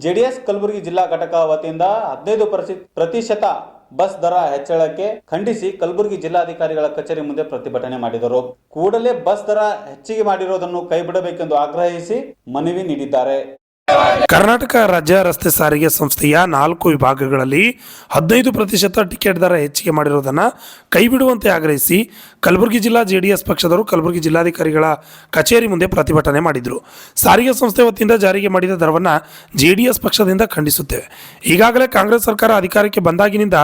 JDS Kalaburagi ಜಿಲ್ಲಾ ಘಟಕ ವತಿಯಿಂದ ಹದಿನೈದು ಪ್ರತಿ- ಪ್ರತಿಶತ ಬಸ್ ದರ ಹೆಚ್ಚಳಕ್ಕೆ ಖಂಡಿಸಿ ಕಲಬುರಗಿ ಜಿಲ್ಲಾಧಿಕಾರಿಗಳ ಕಚೇರಿ ಮುಂದೆ ಪ್ರತಿಭಟನೆ ಮಾಡಿದರು. ಕೂಡಲೇ ಬಸ್ ದರ ಹೆಚ್ಚಿಗೆ ಮಾಡಿರುವುದನ್ನು ಕೈಬಿಡಬೇಕೆಂದು ಆಗ್ರಹಿಸಿ ಮನವಿ ನೀಡಿದ್ದಾರೆ. ಕರ್ನಾಟಕ ರಾಜ್ಯ ರಸ್ತೆ ಸಾರಿಗೆ ಸಂಸ್ಥೆಯ ನಾಲ್ಕು ವಿಭಾಗಗಳಲ್ಲಿ ಹದಿನೈದು ಪ್ರತಿಶತ ಟಿಕೆಟ್ ದರ ಹೆಚ್ಚಿಗೆ ಮಾಡಿರುವುದನ್ನು ಕೈಬಿಡುವಂತೆ ಆಗ್ರಹಿಸಿ ಕಲಬುರಗಿ ಜಿಲ್ಲಾ ಜೆಡಿಎಸ್ ಪಕ್ಷದವರು ಕಲಬುರಗಿ ಜಿಲ್ಲಾಧಿಕಾರಿಗಳ ಕಚೇರಿ ಮುಂದೆ ಪ್ರತಿಭಟನೆ ಮಾಡಿದರು. ಸಾರಿಗೆ ಸಂಸ್ಥೆ ವತಿಯಿಂದ ಜಾರಿಗೆ ಮಾಡಿದ ದರವನ್ನು ಜೆಡಿಎಸ್ ಪಕ್ಷದಿಂದ ಖಂಡಿಸುತ್ತೇವೆ. ಈಗಾಗಲೇ ಕಾಂಗ್ರೆಸ್ ಸರ್ಕಾರ ಅಧಿಕಾರಕ್ಕೆ ಬಂದಾಗಿನಿಂದ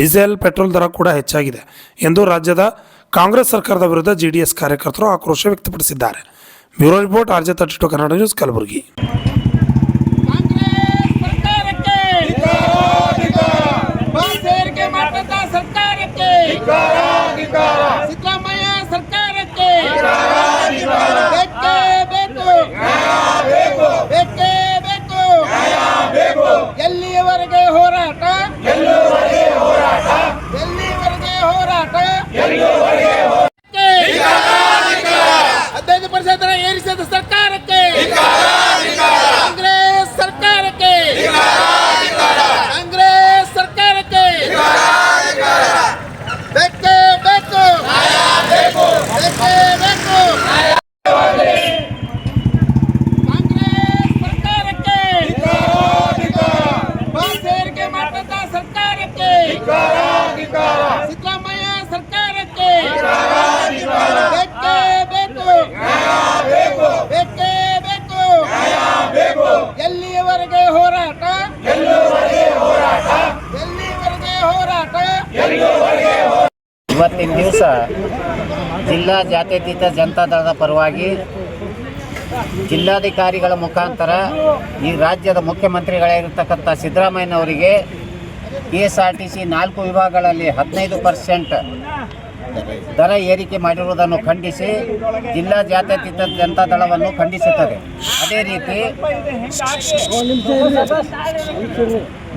ಡೀಸೆಲ್, ಪೆಟ್ರೋಲ್ ದರ ಕೂಡ ಹೆಚ್ಚಾಗಿದೆ ಎಂದು ರಾಜ್ಯದ ಕಾಂಗ್ರೆಸ್ ಸರ್ಕಾರದ ವಿರುದ್ಧ ಜೆಡಿಎಸ್ ಕಾರ್ಯಕರ್ತರು ಆಕ್ರೋಶ ವ್ಯಕ್ತಪಡಿಸಿದ್ದಾರೆ. Bureau report RJ thirty Kannada news Kalaburagi. Go! ಇವತ್ತಿನ ದಿವಸ ಜಿಲ್ಲಾ ಜಾತ್ಯತೀತ ಜನತಾ ದಳದ ಪರವಾಗಿ ಜಿಲ್ಲಾಧಿಕಾರಿಗಳ ಮುಖಾಂತರ ಈ ರಾಜ್ಯದ ಮುಖ್ಯಮಂತ್ರಿಗಳಾಗಿರ್ತಕ್ಕಂಥ ಸಿದ್ದರಾಮಯ್ಯನವರಿಗೆ K S R T C ನಾಲ್ಕು ವಿಭಾಗಗಳಲ್ಲಿ ಹದಿನೈದು ಪರ್ಸೆಂಟ್ ದರ ಏರಿಕೆ ಮಾಡಿರುವುದನ್ನು ಖಂಡಿಸಿ ಜಿಲ್ಲಾ ಜಾತ್ಯತೀತ ಜನತಾ ದಳವನ್ನು ಖಂಡಿಸುತ್ತದೆ. ಅದೇ ರೀತಿ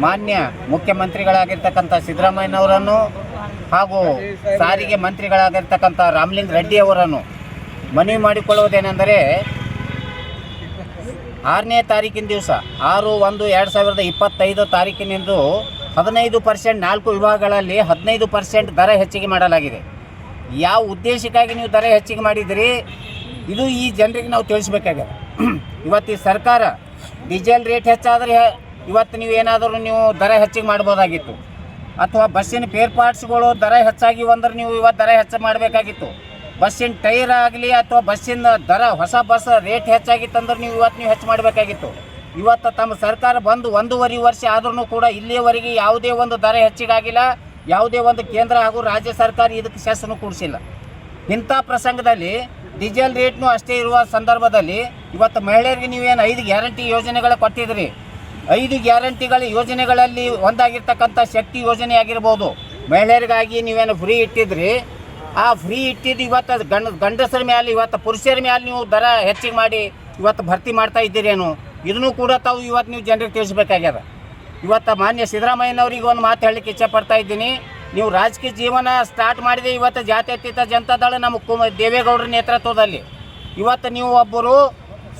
ಮಾನ್ಯ ಮುಖ್ಯಮಂತ್ರಿಗಳಾಗಿರ್ತಕ್ಕಂಥ ಸಿದ್ದರಾಮಯ್ಯನವರನ್ನು ಹಾಗೂ ಸಾರಿಗೆ ಮಂತ್ರಿಗಳಾಗಿರ್ತಕ್ಕಂಥ ರಾಮಲಿಂಗ ರೆಡ್ಡಿ ಅವರನ್ನು ಮನವಿ ಮಾಡಿಕೊಳ್ಳುವುದೇನೆಂದರೆ ಆರನೇ ತಾರೀಕಿನ ದಿವಸ ಆರು ಒಂದು ಎರಡು ಸಾವಿರದ ಇಪ್ಪತ್ತೈದು ತಾರೀಕಿನಿಂದ ಹದಿನೈದು ಪರ್ಸೆಂಟ್ ನಾಲ್ಕು ವಿಭಾಗಗಳಲ್ಲಿ ಹದಿನೈದು ಪರ್ಸೆಂಟ್ ದರ ಹೆಚ್ಚಿಗೆ ಮಾಡಲಾಗಿದೆ. ಯಾವ ಉದ್ದೇಶಕ್ಕಾಗಿ ನೀವು ದರ ಹೆಚ್ಚಿಗೆ ಮಾಡಿದಿರಿ ಇದು ಈ ಜನರಿಗೆ ನಾವು ತಿಳಿಸ್ಬೇಕಾಗಿದೆ. ಇವತ್ತು ಸರ್ಕಾರ ಡೀಸೆಲ್ ರೇಟ್ ಹೆಚ್ಚಾದರೆ ಇವತ್ತು ನೀವು ಏನಾದರೂ ನೀವು ದರ ಹೆಚ್ಚಿಗೆ ಮಾಡ್ಬೋದಾಗಿತ್ತು. ಅಥವಾ ಬಸ್ಸಿನ ಪೇರ್ ಪಾರ್ಟ್ಸ್ಗಳು ದರ ಹೆಚ್ಚಾಗಿ ಅಂದ್ರೆ ನೀವು ಇವತ್ತು ದರ ಹೆಚ್ಚು ಮಾಡಬೇಕಾಗಿತ್ತು. ಬಸ್ಸಿನ ಟೈರ್ ಆಗಲಿ ಅಥವಾ ಬಸ್ಸಿನ ದರ, ಹೊಸ ಬಸ್ ರೇಟ್ ಹೆಚ್ಚಾಗಿತ್ತಂದ್ರೆ ನೀವು ಇವತ್ತು ನೀವು ಹೆಚ್ಚು ಮಾಡಬೇಕಾಗಿತ್ತು. ಇವತ್ತು ತಮ್ಮ ಸರ್ಕಾರ ಬಂದು ಒಂದೂವರೆ ವರ್ಷ ಆದ್ರೂ ಕೂಡ ಇಲ್ಲಿಯವರೆಗೆ ಯಾವುದೇ ಒಂದು ದರ ಹೆಚ್ಚಿಗಾಗಿಲ್ಲ. ಯಾವುದೇ ಒಂದು ಕೇಂದ್ರ ಹಾಗೂ ರಾಜ್ಯ ಸರ್ಕಾರ ಇದಕ್ಕೆ ಸೆಸ್ಸನ್ನು ಕೂಡಿಸಿಲ್ಲ. ಇಂಥ ಪ್ರಸಂಗದಲ್ಲಿ ಡೀಸೆಲ್ ರೇಟ್ನು ಅಷ್ಟೇ ಇರುವ ಸಂದರ್ಭದಲ್ಲಿ ಇವತ್ತು ಮಹಿಳೆಯರಿಗೆ ನೀವೇನು ಐದು ಗ್ಯಾರಂಟಿ ಯೋಜನೆಗಳ ಕೊಟ್ಟಿದ್ರಿ? ಐದು ಗ್ಯಾರಂಟಿಗಳ ಯೋಜನೆಗಳಲ್ಲಿ ಒಂದಾಗಿರ್ತಕ್ಕಂಥ ಶಕ್ತಿ ಯೋಜನೆ ಆಗಿರ್ಬೋದು ಮಹಿಳೆಯರಿಗಾಗಿ ನೀವೇನು ಫ್ರೀ ಇಟ್ಟಿದ್ರಿ? ಆ ಫ್ರೀ ಇಟ್ಟಿದ್ದು ಇವತ್ತು ಗಂಡ, ಗಂಡಸರ ಮೇಲೆ ಇವತ್ತು ಪುರುಷರ ಮೇಲೆ ನೀವು ದರ ಹೆಚ್ಚಿಗೆ ಮಾಡಿ ಇವತ್ತು ಭರ್ತಿ ಮಾಡ್ತಾ ಇದ್ದೀರೇನು? ಇದನ್ನು ಕೂಡ ತಾವು ಇವತ್ತು ನೀವು ಜನರಿಗೆ ತಿಳಿಸ್ಬೇಕಾಗ್ಯದ. ಇವತ್ತು ಮಾನ್ಯ ಸಿದ್ದರಾಮಯ್ಯನವ್ರಿಗೆ ಒಂದು ಮಾತು ಹೇಳಲಿಕ್ಕೆ ಇಚ್ಛೆಪಡ್ತಾ ಇದ್ದೀನಿ. ನೀವು ರಾಜಕೀಯ ಜೀವನ ಸ್ಟಾರ್ಟ್ ಮಾಡಿದೆ ಇವತ್ತು ಜಾತ್ಯತೀತ ಜನತಾ ದಳ ನಮ್ಮ ಕುಮ, ದೇವೇಗೌಡರ ನೇತೃತ್ವದಲ್ಲಿ. ಇವತ್ತು ನೀವು ಒಬ್ಬರು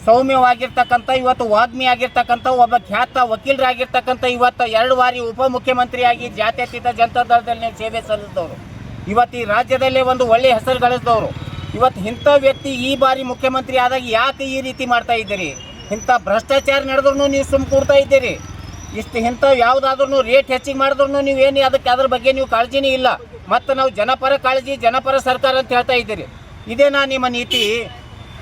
ಸೌಮ್ಯವಾಗಿರ್ತಕ್ಕಂಥ, ಇವತ್ತು ವಾಗ್ಮಿ ಆಗಿರ್ತಕ್ಕಂಥ, ಒಬ್ಬ ಖ್ಯಾತ ವಕೀಲರಾಗಿರ್ತಕ್ಕಂಥ, ಇವತ್ತು ಎರಡು ಬಾರಿ ಉಪಮುಖ್ಯಮಂತ್ರಿಯಾಗಿ ಜಾತ್ಯತೀತ ಜನತಾ ದಳದಲ್ಲಿ ನೀವು ಸೇವೆ ಸಲ್ಲಿಸಿದವರು. ಇವತ್ತು ಈ ರಾಜ್ಯದಲ್ಲೇ ಒಂದು ಒಳ್ಳೆಯ ಹೆಸರು ಗಳಿಸಿದವರು. ಇವತ್ತು ಇಂಥ ವ್ಯಕ್ತಿ ಈ ಬಾರಿ ಮುಖ್ಯಮಂತ್ರಿ ಆದಾಗ ಯಾಕೆ ಈ ರೀತಿ ಮಾಡ್ತಾ ಇದ್ದೀರಿ? ಇಂಥ ಭ್ರಷ್ಟಾಚಾರ ನಡೆದ್ರೂ ನೀವು ಸುಮ್ಮ ಕೂಡ್ತಾ ಇದ್ದೀರಿ. ಇಷ್ಟು ಇಂಥ ಯಾವುದಾದ್ರೂ ರೇಟ್ ಹೆಚ್ಚಿಗೆ ಮಾಡಿದ್ರು ನೀವೇನು ಅದಕ್ಕೆ ಅದ್ರ ಬಗ್ಗೆ ನೀವು ಕಾಳಜಿನೇ ಇಲ್ಲ. ಮತ್ತು ನಾವು ಜನಪರ ಕಾಳಜಿ, ಜನಪರ ಸರ್ಕಾರ ಅಂತ ಹೇಳ್ತಾ ಇದ್ದೀರಿ. ಇದೇನಾ ನಿಮ್ಮ ನೀತಿ.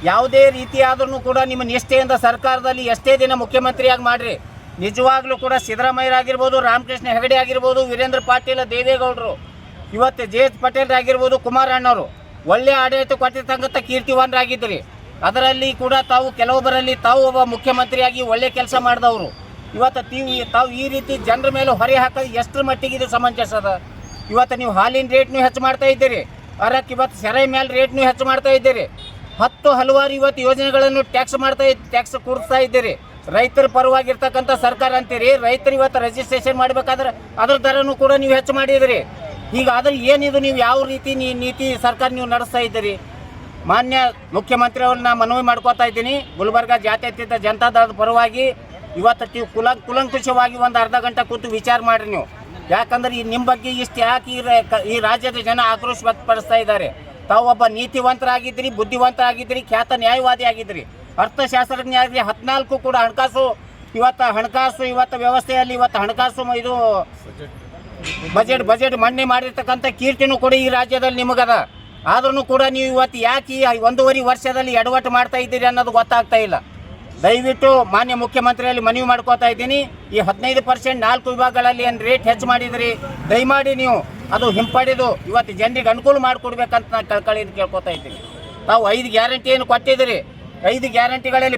ಯಾವುದೇ ರೀತಿ ಆದ್ರೂ ಕೂಡ ನಿಮ್ಮ ನಿಷ್ಠೆಯಿಂದ ಸರ್ಕಾರದಲ್ಲಿ ಎಷ್ಟೇ ದಿನ ಮುಖ್ಯಮಂತ್ರಿಯಾಗಿ ಮಾಡಿರಿ. ನಿಜವಾಗ್ಲೂ ಕೂಡ ಸಿದ್ದರಾಮಯ್ಯರಾಗಿರ್ಬೋದು ರಾಮಕೃಷ್ಣ ಹೆಗಡೆ ಆಗಿರ್ಬೋದು, ವೀರೇಂದ್ರ ಪಾಟೀಲ್, ದೇವೇಗೌಡರು, ಇವತ್ತು ಜೆ ಎಸ್ ಪಟೇಲ್ ಆಗಿರ್ಬೋದು, ಕುಮಾರಣ್ಣವರು, ಒಳ್ಳೆ ಆಡಳಿತ ಕೊಟ್ಟಿರ್ತಕ್ಕಂಥ ಕೀರ್ತಿವಾನರಾಗಿದ್ದರು ಅದರಲ್ಲಿ ಕೂಡ ತಾವು ಕೆಲವೊಬ್ಬರಲ್ಲಿ ತಾವು ಒಬ್ಬ ಮುಖ್ಯಮಂತ್ರಿಯಾಗಿ ಒಳ್ಳೆ ಕೆಲಸ ಮಾಡಿದವರು. ಇವತ್ತು ತೀವ್ ತಾವು ಈ ರೀತಿ ಜನರ ಮೇಲೆ ಹೊರೆ ಹಾಕೋದು ಎಷ್ಟರ ಮಟ್ಟಿಗೆ ಇದು ಸಮಂಜಸ ಅದ? ಇವತ್ತು ನೀವು ಹಾಲಿನ ರೇಟ್ನು ಹೆಚ್ಚು ಮಾಡ್ತಾ ಇದ್ದೀರಿ. ಅದಕ್ಕೆ ಇವತ್ತು ಸೆರೆ ಮೇಲೆ ರೇಟ್ನು ಹೆಚ್ಚು ಮಾಡ್ತಾ ಇದ್ದೀರಿ. ಹತ್ತು ಹಲವಾರು ಇವತ್ತು ಯೋಜನೆಗಳನ್ನು ಟ್ಯಾಕ್ಸ್ ಮಾಡ್ತಾ ಟ್ಯಾಕ್ಸ್ ಕೊಡ್ತಾ ಇದ್ದೀರಿ. ರೈತರ ಪರವಾಗಿರ್ತಕ್ಕಂಥ ಸರ್ಕಾರ ಅಂತೀರಿ. ರೈತರು ಇವತ್ತು ರಿಜಿಸ್ಟ್ರೇಷನ್ ಮಾಡಬೇಕಾದ್ರೆ ಅದ್ರ ದರನೂ ಕೂಡ ನೀವು ಹೆಚ್ಚು ಮಾಡಿದಿರಿ. ಈಗ ಅದ್ರ ಏನಿದು ನೀವು ಯಾವ ರೀತಿ ನೀತಿ ಸರ್ಕಾರ ನೀವು ನಡೆಸ್ತಾ ಇದ್ದೀರಿ? ಮಾನ್ಯ ಮುಖ್ಯಮಂತ್ರಿ ಅವ್ರನ್ನ ಮನವಿ ಮಾಡ್ಕೋತಾ ಇದ್ದೀನಿ. ಗುಲ್ಬರ್ಗ ಜಾತ್ಯತೀತ ಜನತಾ ದಳದ ಪರವಾಗಿ ಇವತ್ತು ನೀವು ಕುಲ, ಕುಲಂಕುಷವಾಗಿ ಒಂದು ಅರ್ಧ ಗಂಟೆ ಕೂತು ವಿಚಾರ ಮಾಡಿರಿ ನೀವು. ಯಾಕಂದ್ರೆ ಈ ನಿಮ್ಮ ಬಗ್ಗೆ ಇಷ್ಟು ಯಾಕೆ ಈ ರಾಜ್ಯದ ಜನ ಆಕ್ರೋಶ ವ್ಯಕ್ತಪಡಿಸ್ತಾ ಇದ್ದಾರೆ. ತಾವು ಒಬ್ಬ ನೀತಿವಂತರಾಗಿದ್ರಿ ಬುದ್ಧಿವಂತರಾಗಿದ್ರಿ ಖ್ಯಾತ ನ್ಯಾಯವಾದಿ ಆಗಿದ್ರಿ ಅರ್ಥಶಾಸ್ತ್ರಜ್ಞ ಆಗಿದ್ರಿ ಹದಿನಾಲ್ಕು ಕೂಡ ಹಣಕಾಸು, ಇವತ್ತು ಹಣಕಾಸು, ಇವತ್ತು ವ್ಯವಸ್ಥೆಯಲ್ಲಿ ಇವತ್ತು ಹಣಕಾಸು ಇದು ಬಜೆಟ್ ಬಜೆಟ್ ಮಂಡನೆ ಮಾಡಿರ್ತಕ್ಕಂಥ ಕೀರ್ತಿನೂ ಕೂಡ ಈ ರಾಜ್ಯದಲ್ಲಿ ನಿಮಗದ. ಆದ್ರೂ ಕೂಡ ನೀವು ಇವತ್ತು ಯಾಕೆ ಈ ಒಂದೂವರೆ ವರ್ಷದಲ್ಲಿ ಎಡವಟ್ಟು ಮಾಡ್ತಾ ಇದ್ದೀರಿ ಅನ್ನೋದು ಗೊತ್ತಾಗ್ತಾ ಇಲ್ಲ. ದಯವಿಟ್ಟು ಮಾನ್ಯ ಮುಖ್ಯಮಂತ್ರಿಯಲ್ಲಿ ಮನವಿ ಮಾಡ್ಕೋತಾ ಇದ್ದೀನಿ. ಈ ಹದಿನೈದು ಪರ್ಸೆಂಟ್ ನಾಲ್ಕು ವಿಭಾಗಗಳಲ್ಲಿ ಏನು ರೇಟ್ ಹೆಚ್ಚು ಮಾಡಿದ್ರಿ? ದಯಮಾಡಿ ನೀವು ಅದು ಹಿಂಪಡೆದು ಇವತ್ತು ಜನರಿಗೆ ಅನುಕೂಲ ಮಾಡಿಕೊಡ್ಬೇಕಂತ ನಾನು ಕಳ್ಕೊಳ್ಳಿ ಕೇಳ್ಕೊತಾ ಇದ್ದೀನಿ. ತಾವು ಐದು ಗ್ಯಾರಂಟಿ ಏನು ಕೊಟ್ಟಿದ್ದೀರಿ? ಐದು ಗ್ಯಾರಂಟಿಗಳಲ್ಲಿ